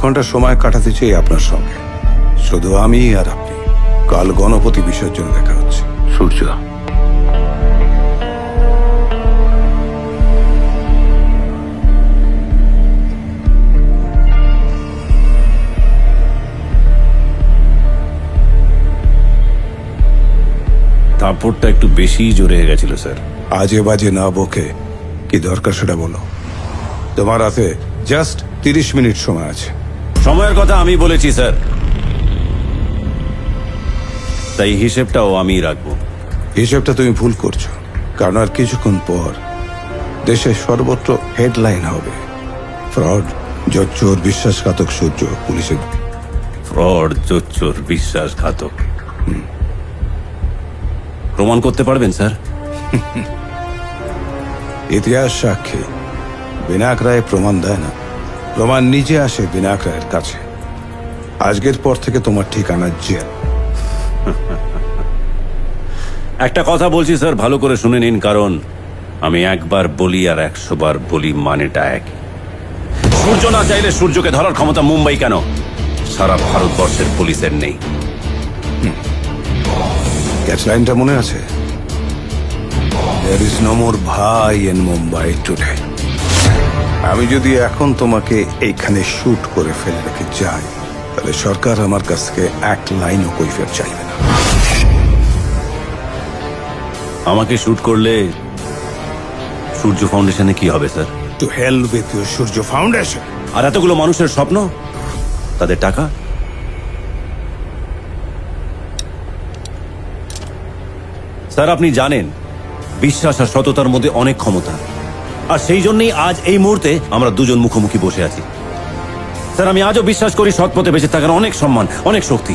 ঘণ্টা সময় কাটাতে চাই আপনার সঙ্গে। শুধু আমি আর আপনি। কাল গণপতি বিসর্জন দেখা হচ্ছে। সূর্য। থাপ্পড়টা একটু বেশি জোরে হয়ে গেছিল স্যার। আজে বাজে না বকে কি দরকার সেটা বলো। তোমার হাতে জাস্ট তিরিশ মিনিট সময় আছে। সময়ের কথা আমি বলেছি স্যার। তাই হিসেবটাও আমি রাখব। হিসেবটা তুমি ভুল করছ কারণ আর কিছুক্ষণ পর দেশের সর্বত্র হেডলাইন হবে। ফ্রড জোর বিশ্বাসঘাতক সূর্য পুলিশের ফ্রড জোচ্চোর বিশ্বাসঘাতক। প্রমাণ করতে পারবেন স্যার? ইতিহাস সাক্ষী। বিনাক রায় প্রমাণ দেয় না। প্রমাণ নিজে আসে বিনাক রায়ের কাছে। আজকের পর থেকে তোমার ঠিকানা জেল। একটা কথা বলছি স্যার ভালো করে শুনে নিন কারণ আমি একবার বলি আর একশো বার বলি মানেটা এক সূর্য না চাইলে সূর্যকে ধরার ক্ষমতা মুম্বাই কেন? সারা ভারতবর্ষের পুলিশের নেই। ক্যাচ লাইনটা মনে আছে? ভাই ইন মুম্বাই টুডে আমি যদি এখন তোমাকে এইখানে শুট করে ফেলে রেখে যাই তাহলে সরকার আমার কাছ থেকে এক লাইনও কৈফিয়ত চাইবে না। আমাকে শুট করলে সূর্য ফাউন্ডেশনে কি হবে sir? To hell with your Surya foundation. আর এতগুলো মানুষের স্বপ্ন? তাদের টাকা? স্যার আপনি জানেন বিশ্বাস আর সততার মধ্যে অনেক ক্ষমতা। আর সেই জন্যই আজ এই মুহূর্তে আমরা দুজন মুখোমুখি বসে আছি। স্যার, আমি আজও বিশ্বাস করি সৎ পথে বেঁচে থাকার অনেক সম্মান, অনেক শক্তি।